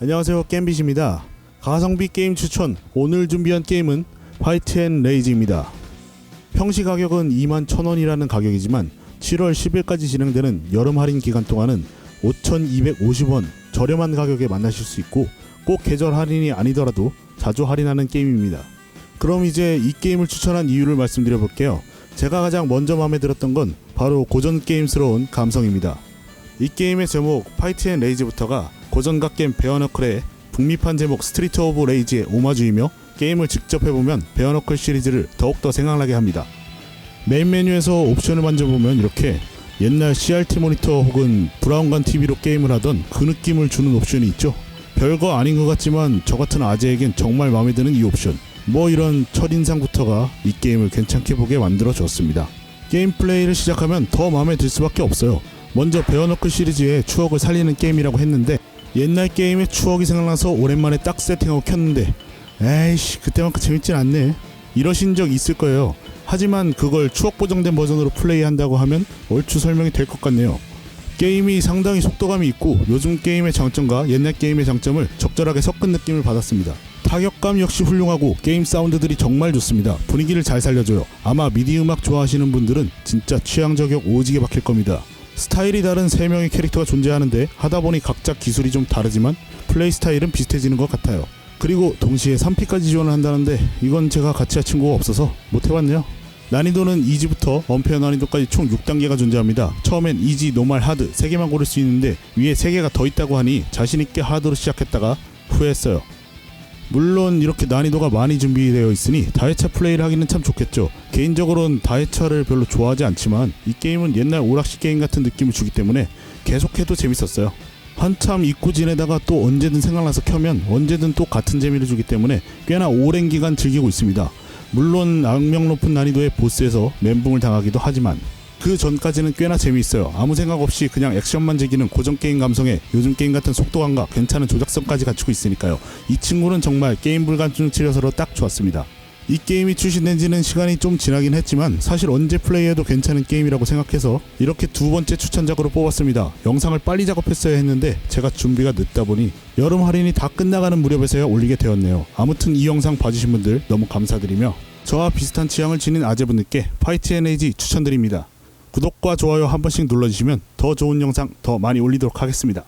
안녕하세요 겜빗입니다. 가성비 게임 추천 오늘 준비한 게임은 화이트 앤 레이즈입니다. 평시 가격은 21,000원이라는 가격이지만 7월 10일까지 진행되는 여름 할인 기간 동안은 5,250원 저렴한 가격에 만나실 수 있고 꼭 계절 할인이 아니더라도 자주 할인하는 게임입니다. 그럼 이제 이 게임을 추천한 이유를 말씀드려 볼게요. 제가 가장 먼저 마음에 들었던 건 바로 고전 게임스러운 감성입니다. 이 게임의 제목 파이트 앤 레이즈부터가 고전각 게임 베어너클의 북미판 제목 스트리트 오브 레이즈의 오마주이며 게임을 직접 해보면 베어너클 시리즈를 더욱더 생각나게 합니다. 메인 메뉴에서 옵션을 만져보면 이렇게 옛날 CRT 모니터 혹은 브라운관 TV로 게임을 하던 그 느낌을 주는 옵션이 있죠. 별거 아닌 것 같지만 저 같은 아재에겐 정말 마음에 드는 이 옵션. 뭐 이런 첫인상부터가 이 게임을 괜찮게 보게 만들어 줬습니다. 게임 플레이를 시작하면 더 마음에 들 수밖에 없어요. 먼저 베어너클 시리즈의 추억을 살리는 게임이라고 했는데 옛날 게임의 추억이 생각나서 오랜만에 딱 세팅하고 켰는데 에이씨 그때만큼 재밌진 않네. 이러신 적 있을 거예요. 하지만 그걸 추억 보정된 버전으로 플레이한다고 하면 얼추 설명이 될 것 같네요. 게임이 상당히 속도감이 있고 요즘 게임의 장점과 옛날 게임의 장점을 적절하게 섞은 느낌을 받았습니다. 타격감 역시 훌륭하고 게임 사운드들이 정말 좋습니다. 분위기를 잘 살려줘요. 아마 미디 음악 좋아하시는 분들은 진짜 취향 저격 오지게 박힐 겁니다 스타일이 다른 3명의 캐릭터가 존재하는데 하다 보니 각자 기술이 좀 다르지만 플레이 스타일은 비슷해지는 것 같아요. 그리고 동시에 3P까지 지원을 한다는데 이건 제가 같이 할 친구가 없어서 못 해봤네요. 난이도는 이지부터 언페어 난이도까지 총 6단계가 존재합니다. 처음엔 이지, 노말, 하드 3개만 고를 수 있는데 위에 3개가 더 있다고 하니 자신있게 하드로 시작했다가 후회했어요. 물론 이렇게 난이도가 많이 준비되어 있으니 다회차 플레이를 하기는 참 좋겠죠. 개인적으로는 다회차를 별로 좋아하지 않지만 이 게임은 옛날 오락실 게임 같은 느낌을 주기 때문에 계속해도 재밌었어요. 한참 잊고 지내다가 또 언제든 생각나서 켜면 언제든 또 같은 재미를 주기 때문에 꽤나 오랜 기간 즐기고 있습니다. 물론 악명 높은 난이도의 보스에서 멘붕을 당하기도 하지만 그 전까지는 꽤나 재미있어요. 아무 생각 없이 그냥 액션만 즐기는 고전 게임 감성에 요즘 게임 같은 속도감과 괜찮은 조작성까지 갖추고 있으니까요. 이 친구는 정말 게임 불감증 치료서로 딱 좋았습니다. 이 게임이 출시된 지는 시간이 좀 지나긴 했지만 사실 언제 플레이해도 괜찮은 게임이라고 생각해서 이렇게 두 번째 추천작으로 뽑았습니다. 영상을 빨리 작업했어야 했는데 제가 준비가 늦다 보니 여름 할인이 다 끝나가는 무렵에서야 올리게 되었네요. 아무튼 이 영상 봐주신 분들 너무 감사드리며 저와 비슷한 취향을 지닌 아재분들께 파이트 NAG 추천드립니다. 구독과 좋아요 한 번씩 눌러주시면 더 좋은 영상 더 많이 올리도록 하겠습니다.